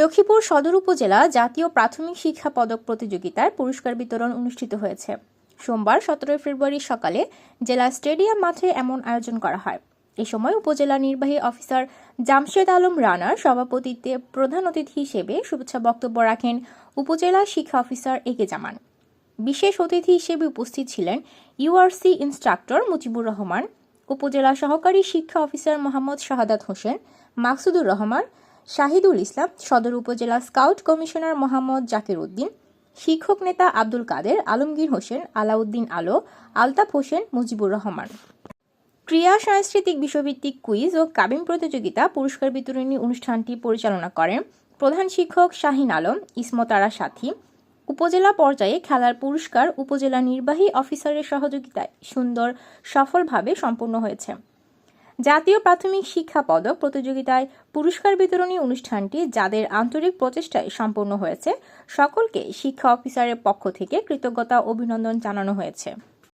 লক্ষ্মীপুর সদর উপজেলা জাতীয় প্রাথমিক শিক্ষা পদক প্রতিযোগিতার পুরস্কার বিতরণ অনুষ্ঠিত হয়েছে। সোমবার সতেরোই ফেব্রুয়ারি সকালে জেলা স্টেডিয়াম মাঠে এমন আয়োজন করা হয়। এ সময় উপজেলা নির্বাহী অফিসার জামশেদ আলম রানার সভাপতিত্বে প্রধান অতিথি হিসেবে শুভেচ্ছা বক্তব্য রাখেন উপজেলা শিক্ষা অফিসার একে জামান। বিশেষ অতিথি হিসেবে উপস্থিত ছিলেন ইউআরসি ইনস্ট্রাক্টর মুজিবুর রহমান, উপজেলা সহকারী শিক্ষা অফিসার মোহাম্মদ শাহাদাত হোসেন, মাকসুদুর রহমান শাহিদুল ইসলাম, সদর উপজেলা স্কাউট কমিশনার মোহাম্মদ জাকির উদ্দিন শিক্ষক নেতা আব্দুল কাদের, আলমগীর হোসেন, আলাউদ্দিন আলো, আলতাফ হোসেন, মুজিবুর রহমান। ক্রীড়া, সাংস্কৃতিক বিষয়ভিত্তিক কুইজ ও কাবিন প্রতিযোগিতা পুরস্কার বিতরণী অনুষ্ঠানটি পরিচালনা করেন প্রধান শিক্ষক শাহিন আলম, ইসমতারা সাথী। উপজেলা পর্যায়ে খেলার পুরস্কার উপজেলা নির্বাহী অফিসারের সহযোগিতায় সুন্দর, সফলভাবে সম্পন্ন হয়েছে। জাতীয় প্রাথমিক শিক্ষা পদক প্রতিযোগিতায় পুরস্কার বিতরণী অনুষ্ঠানটি যাদের আন্তরিক প্রচেষ্টায় সম্পন্ন হয়েছে, সকলকে শিক্ষা অফিসারের পক্ষ থেকে কৃতজ্ঞতা অভিনন্দন জানানো হয়েছে।